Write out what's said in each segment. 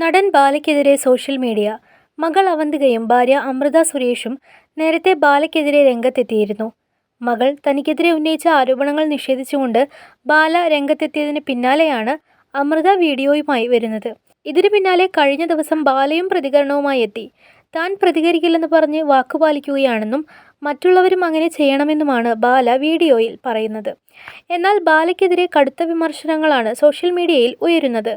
നടൻ ബാലയ്ക്കെതിരെ social media മകൾ അവന്തികയും ഭാര്യ അമൃത സുരേഷും നേരത്തെ ബാലയ്ക്കെതിരെ രംഗത്തെത്തിയിരുന്നു. മകൾ തനിക്കെതിരെ ഉന്നയിച്ച ആരോപണങ്ങൾ നിഷേധിച്ചുകൊണ്ട് ബാല രംഗത്തെത്തിയതിന് പിന്നാലെയാണ് അമൃത വീഡിയോയുമായി വരുന്നത്. ഇതിനു പിന്നാലെ കഴിഞ്ഞ ദിവസം ബാലയും പ്രതികരണവുമായി എത്തി. താൻ പ്രതികരിക്കില്ലെന്ന് പറഞ്ഞ് വാക്കുപാലിക്കുകയാണെന്നും മറ്റുള്ളവരും അങ്ങനെ ചെയ്യണമെന്നുമാണ് ബാല വീഡിയോയിൽ പറയുന്നത്. എന്നാൽ ബാലയ്ക്കെതിരെ കടുത്ത വിമർശനങ്ങളാണ് സോഷ്യൽ മീഡിയയിൽ ഉയരുന്നത്.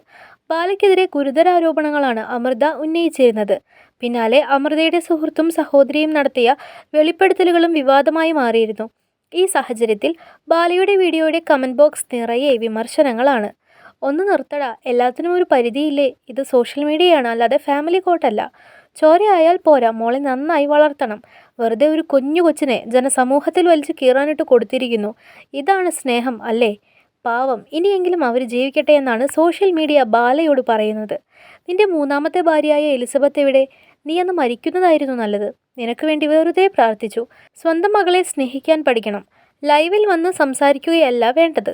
ബാലയ്ക്കെതിരെ ഗുരുതര ആരോപണങ്ങളാണ് അമൃത ഉന്നയിച്ചിരുന്നത്. പിന്നാലെ അമൃതയുടെ സുഹൃത്തും സഹോദരിയും നടത്തിയ വെളിപ്പെടുത്തലുകളും വിവാദമായി മാറിയിരുന്നു. ഈ സാഹചര്യത്തിൽ ബാലയുടെ വീഡിയോയുടെ കമന്റ് ബോക്സ് നിറയെ വിമർശനങ്ങളാണ്. ഒന്ന് നിർത്തട എല്ലാത്തിനും ഒരു പരിധിയില്ലേ? ഇത് സോഷ്യൽ മീഡിയയാണ് അല്ലാതെ ഫാമിലി കോട്ടല്ല. ചോരയായാൽ പോരാ മോളെ നന്നായി വളർത്തണം. വെറുതെ ഒരു കുഞ്ഞു കൊച്ചിനെ ജനസമൂഹത്തിൽ വലിച്ചു കീറാനിട്ട് കൊടുത്തിരിക്കുന്നു. ഇതാണ് സ്നേഹം അല്ലേ? പാവം. ഇനിയെങ്കിലും അവർ ജീവിക്കട്ടെ എന്നാണ് സോഷ്യൽ മീഡിയ ബാലയോട് പറയുന്നത്. നിന്റെ മൂന്നാമത്തെ ഭാര്യയായ എലിസബത്ത് എവിടെ? നീ അന്ന് മരിക്കുന്നതായിരുന്നു നല്ലത്. നിനക്ക് വേണ്ടി വെറുതെ പ്രാർത്ഥിച്ചു. സ്വന്തം മകളെ സ്നേഹിക്കാൻ പഠിക്കണം. ലൈവിൽ വന്ന് സംസാരിക്കുകയല്ല വേണ്ടത്.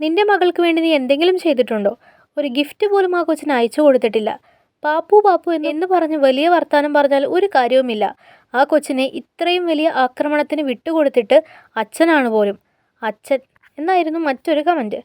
നിന്റെ മകൾക്ക് വേണ്ടി നീ എന്തെങ്കിലും ചെയ്തിട്ടുണ്ടോ? ഒരു ഗിഫ്റ്റ് പോലും ആ കൊച്ചിന് അയച്ചു കൊടുത്തിട്ടില്ല. പാപ്പു പാപ്പു എന്ന് പറഞ്ഞ് വലിയ വർത്താനം പറഞ്ഞാൽ ഒരു കാര്യവുമില്ല. ആ കൊച്ചിനെ ഇത്രയും വലിയ ആക്രമണത്തിന് വിട്ടുകൊടുത്തിട്ട് അച്ഛനാണ് പോലും. അച്ഛൻ എന്നായിരുന്നു മറ്റൊരു കമന്റ്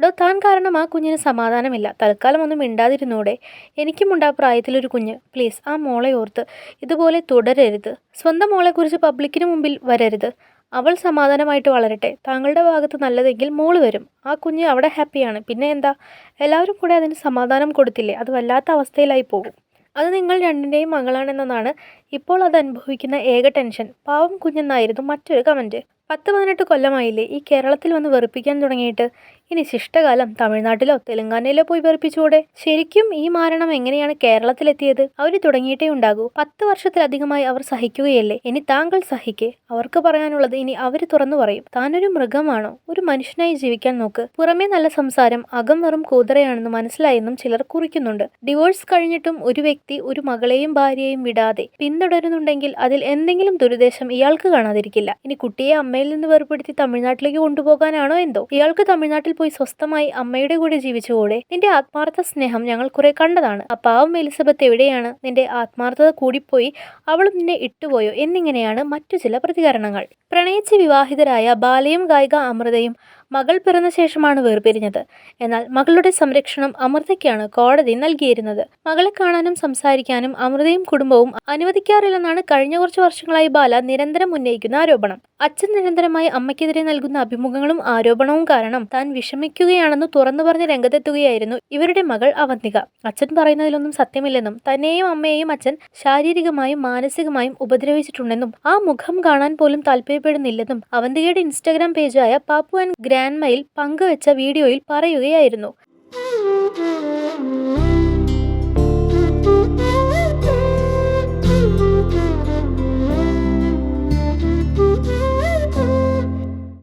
ഡോ താൻ കാരണം ആ കുഞ്ഞിന് സമാധാനമില്ല. തൽക്കാലം ഒന്നും മിണ്ടാതിരുന്നൂടെ. എനിക്കുമുണ്ട് ആ പ്രായത്തിലൊരു കുഞ്ഞ്. പ്ലീസ് ആ മോളെ ഓർത്ത്. ഇതുപോലെ തുടരരുത്. സ്വന്തം മോളെക്കുറിച്ച് പബ്ലിക്കിന് മുമ്പിൽ വരരുത്. അവൾ സമാധാനമായിട്ട് വളരട്ടെ. താങ്കളുടെ ഭാഗത്ത് നല്ലതെങ്കിൽ മോൾ വരും. ആ കുഞ്ഞ് അവിടെ ഹാപ്പിയാണ്. പിന്നെ എന്താ? എല്ലാവരും കൂടെ അതിന് സമാധാനം കൊടുത്തില്ലേ? അത് വല്ലാത്ത അവസ്ഥയിലായി പോകും. അത് നിങ്ങൾ രണ്ടിന്റെയും മകളാണെന്നതാണ് ഇപ്പോൾ അത് അനുഭവിക്കുന്ന ഏക ടെൻഷൻ. പാവം കുഞ്ഞെന്നായിരുന്നു മറ്റൊരു കമന്റ് പത്ത് പതിനെട്ട് കൊല്ലമായില്ലേ ഈ കേരളത്തിൽ വന്ന് വെറുപ്പിക്കാൻ തുടങ്ങിയിട്ട്. ഇനി ശിഷ്ടകാലം തമിഴ്നാട്ടിലോ തെലങ്കാനയിലോ പോയി വെറുപ്പിച്ചുകൂടെ? ശരിക്കും ഈ മാരണം എങ്ങനെയാണ് കേരളത്തിലെത്തിയത്? അവർ തുടങ്ങിയിട്ടേ ഉണ്ടാകൂ. പത്ത് വർഷത്തിലധികമായി അവർ സഹിക്കുകയല്ലേ? ഇനി താങ്കൾ സഹിക്കേ. അവർക്ക് പറയാനുള്ളത് ഇനി അവർ തുറന്നു പറയും. താനൊരു മൃഗമാണോ? ഒരു മനുഷ്യനായി ജീവിക്കാൻ നോക്ക്. പുറമേ നല്ല സംസാരം അകം വെറും കൂതറയാണെന്ന് മനസ്സിലായെന്നും ചിലർ കുറിക്കുന്നുണ്ട്. ഡിവോഴ്സ് കഴിഞ്ഞിട്ടും ഒരു വ്യക്തി ഒരു മകളെയും ഭാര്യയെയും വിടാതെ പിന്തുടരുന്നുണ്ടെങ്കിൽ അതിൽ എന്തെങ്കിലും ദുരുദ്ദേശം ഇയാൾക്ക് കാണാതിരിക്കില്ല. ഇനി കുട്ടിയെ അമ്മയിൽ നിന്ന് വേർപെടുത്തി തമിഴ്നാട്ടിലേക്ക് കൊണ്ടുപോകാനാണോ എന്തോ? ഇയാൾക്ക് തമിഴ്നാട്ടിൽ പോയി സ്വസ്ഥമായി അമ്മയുടെ കൂടെ ജീവിച്ചുകൂടെ നിന്റെ ആത്മാർത്ഥ സ്നേഹം ഞങ്ങൾ കുറെ കണ്ടതാണ്. ആ പാവം എലിസബത്ത് എവിടെയാണ്? നിന്റെ ആത്മാർത്ഥത കൂടിപ്പോയി അവളും നിന്നെ ഇട്ടുപോയോ? എന്നിങ്ങനെയാണ് മറ്റു ചില പ്രതികരണങ്ങൾ. പ്രണയിച്ച് വിവാഹിതരായ ബാലയും ഗായിക അമൃതയും മകൾ പിറന്ന ശേഷമാണ് വേർപിരിഞ്ഞത്. എന്നാൽ മകളുടെ സംരക്ഷണം അമൃതയ്ക്കാണ് കോടതി നൽകിയിരുന്നത്. മകളെ കാണാനും സംസാരിക്കാനും അമൃതയും കുടുംബവും അനുവദിക്കാറില്ലെന്നാണ് കഴിഞ്ഞ കുറച്ച് വർഷങ്ങളായി ബാല നിരന്തരം ഉന്നയിക്കുന്ന ആരോപണം. അച്ഛൻ നിരന്തരമായി അമ്മയ്ക്കെതിരെ നൽകുന്ന അഭിമുഖങ്ങളും ആരോപണവും കാരണം താൻ വിഷമിക്കുകയാണെന്ന് തുറന്നു പറഞ്ഞ് രംഗത്തെത്തുകയായിരുന്നു ഇവരുടെ മകൾ അവന്തിക. അച്ഛൻ പറയുന്നതിലൊന്നും സത്യമില്ലെന്നും തന്നെയും അമ്മയെയും അച്ഛൻ ശാരീരികമായും മാനസികമായും ഉപദ്രവിച്ചിട്ടുണ്ടെന്നും ആ മുഖം കാണാൻ പോലും താല്പര്യപ്പെടുന്നില്ലെന്നും അവന്തികയുടെ ഇൻസ്റ്റാഗ്രാം പേജായ പാപ്പു ആൻഡ് ഗ്രാൻഡ്മയിൽ പങ്കുവെച്ച വീഡിയോയിൽ പറയുകയായിരുന്നു